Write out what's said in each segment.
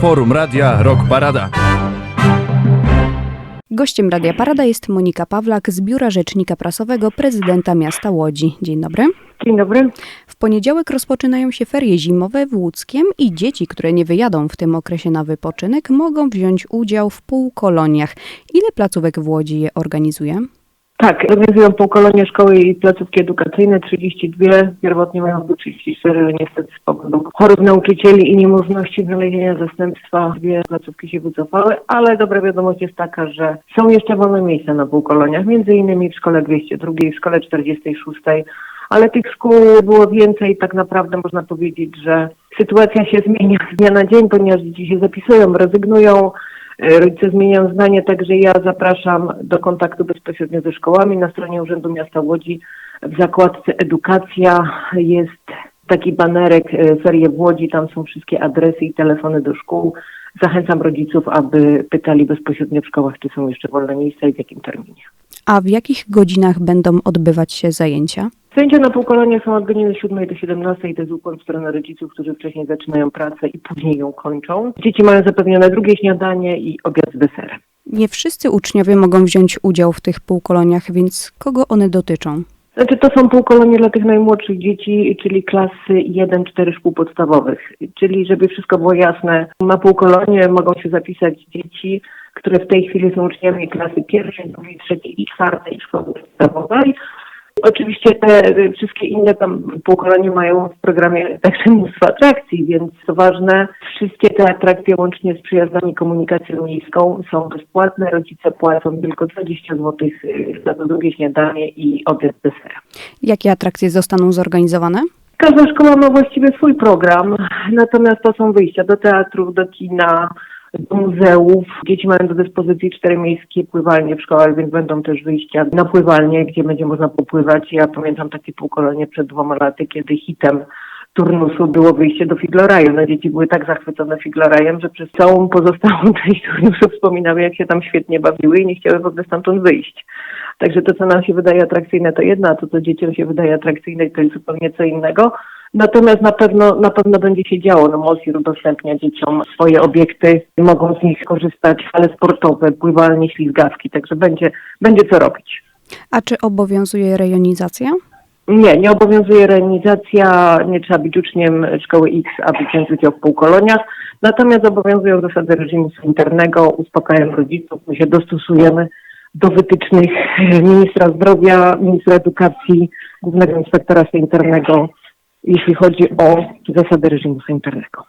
Forum Radia Rock Parada. Gościem Radia Parada jest Monika Pawlak z Biura Rzecznika Prasowego Prezydenta Miasta Łodzi. Dzień dobry. Dzień dobry. W poniedziałek rozpoczynają się ferie zimowe w Łódzkiem i dzieci, które nie wyjadą w tym okresie na wypoczynek, mogą wziąć udział w półkoloniach. Ile placówek w Łodzi je organizuje? Tak, organizują półkolonie szkoły i placówki edukacyjne, 32, pierwotnie mają być 34, ale niestety z powodu chorób nauczycieli i niemożności znalezienia zastępstwa dwie placówki się wycofały, ale dobra wiadomość jest taka, że są jeszcze wolne miejsca na półkoloniach, między innymi w szkole 202, w szkole 46, ale tych szkół było więcej, tak naprawdę można powiedzieć, że sytuacja się zmienia z dnia na dzień, ponieważ dzieci się zapisują, rezygnują, Rodzice zmieniają zdanie, także ja zapraszam do kontaktu bezpośrednio ze szkołami. Na stronie Urzędu Miasta Łodzi w zakładce Edukacja jest taki banerek e, Ferie w Łodzi, tam są wszystkie adresy i telefony do szkół. Zachęcam rodziców, aby pytali bezpośrednio w szkołach, czy są jeszcze wolne miejsca i w jakim terminie. A w jakich godzinach będą odbywać się zajęcia? Zajęcia na półkolonie są od godziny 7 do 17 i to jest ukłon w stronę rodziców, którzy wcześniej zaczynają pracę i później ją kończą. Dzieci mają zapewnione drugie śniadanie i obiad z deserem. Nie wszyscy uczniowie mogą wziąć udział w tych półkoloniach, więc kogo one dotyczą? Znaczy to są półkolonie dla tych najmłodszych dzieci, czyli klasy 1-4 szkół podstawowych. Czyli żeby wszystko było jasne, na półkolonie mogą się zapisać dzieci, które w tej chwili są uczniami klasy pierwszej, drugiej, trzeciej i czwartej szkoły podstawowej. Oczywiście te y, wszystkie inne tam półkolonie mają w programie także mnóstwo atrakcji, więc co ważne, wszystkie te atrakcje łącznie z przyjazdami komunikacją miejską są bezpłatne. Rodzice płacą tylko 20 zł y, za to drugie śniadanie i obiad desera. Jakie atrakcje zostaną zorganizowane? Każda szkoła ma właściwie swój program, natomiast to są wyjścia do teatrów, do kina, do muzeów. Dzieci mają do dyspozycji cztery miejskie pływalnie w szkołach, więc będą też wyjścia na pływalnię, gdzie będzie można popływać. Ja pamiętam takie półkolonie przed dwoma laty, kiedy hitem turnusu było wyjście do Figloraju. No dzieci były tak zachwycone Figlorajem, że przez całą pozostałą część turnusu wspominały, jak się tam świetnie bawiły i nie chciały w ogóle stamtąd wyjść. Także to, co nam się wydaje atrakcyjne, to jedna, a to, co dzieciom się wydaje atrakcyjne, to jest zupełnie co innego. Natomiast na pewno, na pewno będzie się działo. No, MOSIR udostępnia dzieciom swoje obiekty, mogą z nich korzystać, ale sportowe, pływalnie, ślizgawki, także będzie, będzie co robić. A czy obowiązuje rejonizacja? Nie, nie obowiązuje rejonizacja, nie trzeba być uczniem szkoły X, aby wziąć udział w półkoloniach. Natomiast obowiązują zasady reżimu sanitarnego, uspokajam rodziców, my się dostosujemy do wytycznych ministra zdrowia, ministra edukacji, głównego inspektora sanitarnego, jeśli chodzi o zasady reżimu sanitarnego.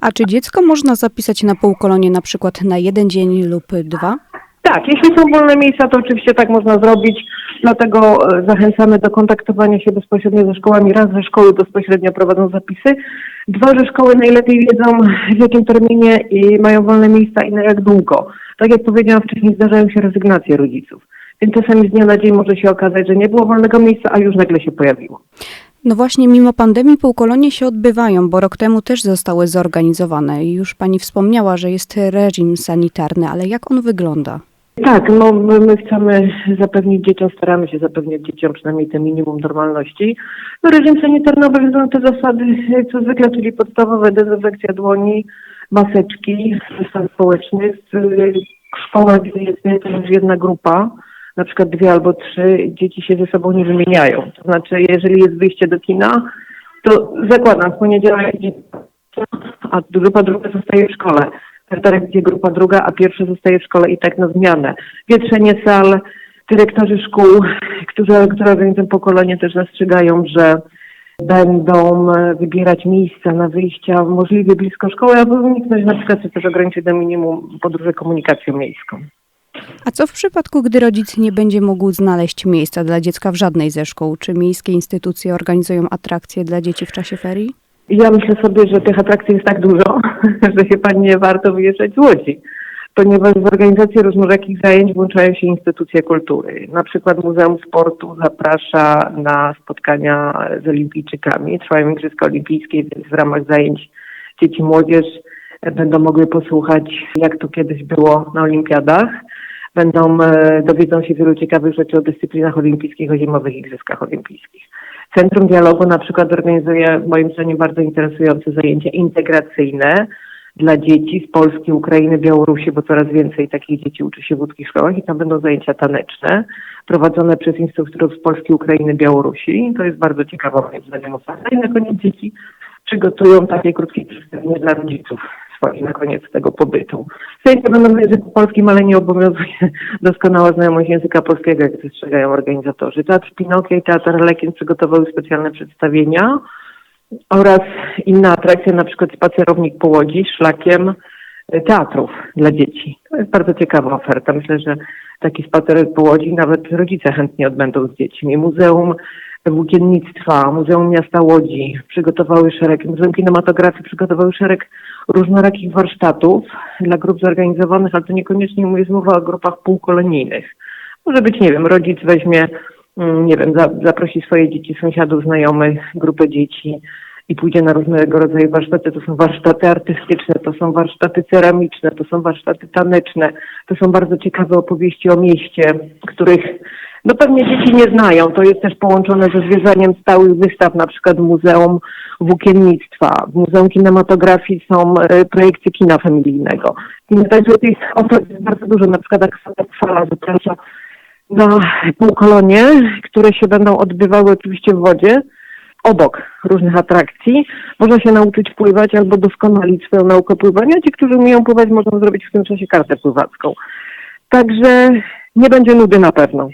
A czy dziecko można zapisać na półkolonie na przykład na jeden dzień lub dwa? Tak, jeśli są wolne miejsca, to oczywiście tak można zrobić. Dlatego e, zachęcamy do kontaktowania się bezpośrednio ze szkołami. Raz, że szkoły bezpośrednio prowadzą zapisy. Dwa, że szkoły najlepiej wiedzą w jakim terminie i mają wolne miejsca i na jak długo. Tak jak powiedziałam wcześniej, zdarzają się rezygnacje rodziców. Więc czasami z dnia na dzień może się okazać, że nie było wolnego miejsca, a już nagle się pojawiło. No właśnie, mimo pandemii półkolonie się odbywają, bo rok temu też zostały zorganizowane. Już pani wspomniała, że jest reżim sanitarny, ale jak on wygląda? Tak, no my, my chcemy zapewnić dzieciom, staramy się zapewnić dzieciom przynajmniej te minimum normalności. No, reżim sanitarny obowiązują te zasady, co zwykle, czyli podstawowe dezynfekcja dłoni, maseczki, stan społeczny. W szkołach, gdzie jest więcej niż jedna grupa, na przykład dwie albo trzy, dzieci się ze sobą nie wymieniają. To znaczy, jeżeli jest wyjście do kina, to zakładam, w poniedziałek a grupa druga zostaje w szkole. Wtorek będzie grupa druga, a pierwsza zostaje w szkole i tak na zmianę. Wietrzenie sal, dyrektorzy szkół, którzy, które organizują pokolenie też zastrzegają, że będą wybierać miejsca na wyjścia możliwie blisko szkoły, aby uniknąć na przykład też ograniczyć do minimum podróże komunikacją miejską. A co w przypadku, gdy rodzic nie będzie mógł znaleźć miejsca dla dziecka w żadnej ze szkół? Czy miejskie instytucje organizują atrakcje dla dzieci w czasie ferii? Ja myślę sobie, że tych atrakcji jest tak dużo, że chyba nie warto wyjeżdżać z Łodzi, ponieważ w organizacji różnorakich zajęć włączają się instytucje kultury. Na przykład Muzeum Sportu zaprasza na spotkania z olimpijczykami. Trwają Igrzyska Olimpijskie, więc w ramach zajęć dzieci młodzież będą mogły posłuchać, jak to kiedyś było na olimpiadach będą, e, dowiedzą się wielu ciekawych rzeczy o dyscyplinach olimpijskich, o zimowych igrzyskach olimpijskich. Centrum Dialogu na przykład organizuje moim zdaniem bardzo interesujące zajęcia integracyjne dla dzieci z Polski, Ukrainy, Białorusi, bo coraz więcej takich dzieci uczy się w łódzkich szkołach i tam będą zajęcia taneczne prowadzone przez instruktorów z Polski, Ukrainy, Białorusi. To jest bardzo ciekawa moim zdaniem oferta. I na koniec dzieci przygotują takie krótkie przedstawienie dla rodziców swoich na koniec tego pobytu. Zajęcia będą w języku polskim, ale nie obowiązuje doskonała znajomość języka polskiego, jak zastrzegają organizatorzy. Teatr Pinokio i Teatr Lekin przygotowały specjalne przedstawienia oraz inne atrakcje, na przykład spacerownik po Łodzi szlakiem y, teatrów dla dzieci. To jest bardzo ciekawa oferta. Myślę, że taki spacerek po Łodzi nawet rodzice chętnie odbędą z dziećmi. Muzeum Włókiennictwa, Muzeum Miasta Łodzi przygotowały szereg, Muzeum Kinematografii przygotowały szereg różnorakich warsztatów dla grup zorganizowanych, ale to niekoniecznie jest mowa o grupach półkolonijnych. Może być, nie wiem, rodzic weźmie, mm, nie wiem, za, zaprosi swoje dzieci, sąsiadów, znajomych, grupę dzieci i pójdzie na różnego rodzaju warsztaty. To są warsztaty artystyczne, to są warsztaty ceramiczne, to są warsztaty taneczne, to są bardzo ciekawe opowieści o mieście, których no pewnie dzieci nie znają. To jest też połączone ze zwiedzaniem stałych wystaw, na przykład Muzeum Włókiennictwa. W Muzeum Kinematografii są e, projekcje kina familijnego. I Także tych ofert jest bardzo dużo, na przykład Akwala zaprasza na półkolonie, które się będą odbywały oczywiście w wodzie, obok różnych atrakcji. Można się nauczyć pływać albo doskonalić swoją naukę pływania. Ci, którzy umieją pływać, mogą zrobić w tym czasie kartę pływacką. Także nie będzie nudy na pewno.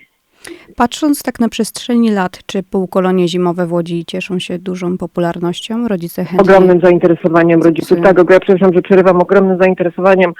Patrząc tak na przestrzeni lat, czy półkolonie zimowe w Łodzi cieszą się dużą popularnością? Rodzice chętnie... ogromnym zainteresowaniem rodziców. Tak, ja przepraszam, że przerywam ogromnym zainteresowaniem.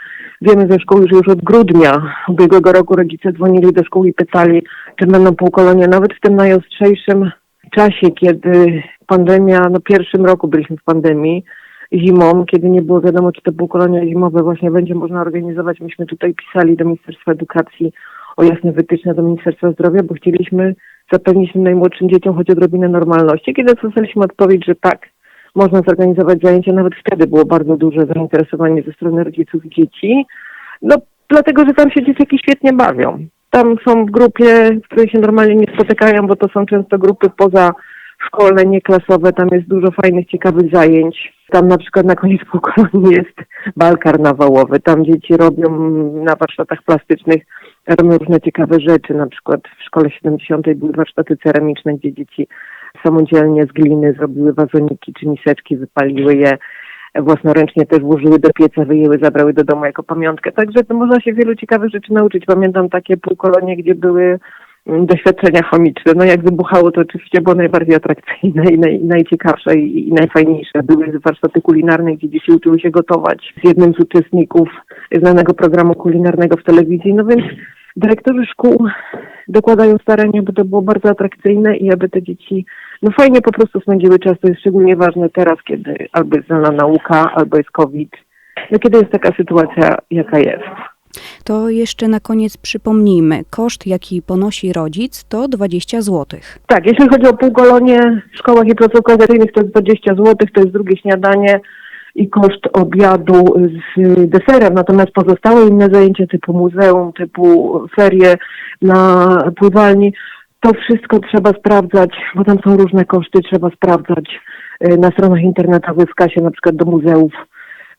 Wiemy ze szkół, że już od grudnia ubiegłego roku rodzice dzwonili do szkół i pytali, czy będą półkolonie. Nawet w tym najostrzejszym czasie, kiedy pandemia, no pierwszym roku byliśmy w pandemii, zimą, kiedy nie było wiadomo, czy te półkolonie zimowe właśnie będzie można organizować. Myśmy tutaj pisali do Ministerstwa Edukacji o jasne wytyczne do Ministerstwa Zdrowia, bo chcieliśmy zapewnić tym najmłodszym dzieciom choć odrobinę normalności. Kiedy dostaliśmy odpowiedź, że tak, można zorganizować zajęcia, nawet wtedy było bardzo duże zainteresowanie ze strony rodziców i dzieci. No, dlatego, że tam się dzieciaki świetnie bawią. Tam są w grupie, w której się normalnie nie spotykają, bo to są często grupy poza szkolne, nieklasowe, tam jest dużo fajnych, ciekawych zajęć. Tam na przykład na koniec pokolenia jest bal karnawałowy, tam dzieci robią na warsztatach plastycznych robią różne ciekawe rzeczy, na przykład w szkole 70 były warsztaty ceramiczne, gdzie dzieci samodzielnie z gliny zrobiły wazoniki czy miseczki, wypaliły je, własnoręcznie też włożyły do pieca, wyjęły, zabrały do domu jako pamiątkę. Także to można się wielu ciekawych rzeczy nauczyć. Pamiętam takie półkolonie, gdzie były mm, doświadczenia chemiczne. No jak wybuchało, to oczywiście było najbardziej atrakcyjne i naj, najciekawsze i, i najfajniejsze. Były warsztaty kulinarne, gdzie dzieci uczyły się gotować z jednym z uczestników znanego programu kulinarnego w telewizji. No więc dyrektorzy szkół dokładają starania, by to było bardzo atrakcyjne i aby te dzieci no fajnie po prostu spędziły czas. To jest szczególnie ważne teraz, kiedy albo jest zdalna nauka, albo jest COVID. No kiedy jest taka sytuacja, jaka jest. To jeszcze na koniec przypomnijmy, koszt jaki ponosi rodzic to 20 zł. Tak, jeśli chodzi o półkolonie w szkołach i placówkach edukacyjnych to jest 20 zł, to jest drugie śniadanie i koszt obiadu z deserem. Natomiast pozostałe inne zajęcia typu muzeum, typu ferie na pływalni, to wszystko trzeba sprawdzać, bo tam są różne koszty, trzeba sprawdzać y, na stronach internetowych w kasie na przykład do muzeów.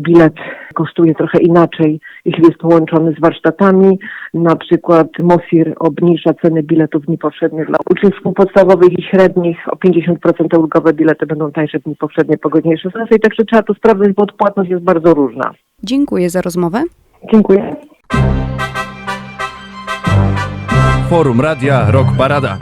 Bilet kosztuje trochę inaczej, jeśli jest połączony z warsztatami. Na przykład Mosir obniża ceny biletów dni powszednie dla uczniów podstawowych i średnich. O 50% ulgowe bilety będą tańsze dni powszednie po godzinie 16. Także trzeba to sprawdzić, bo odpłatność jest bardzo różna. Dziękuję za rozmowę. Dziękuję. Forum Radia Rock Parada.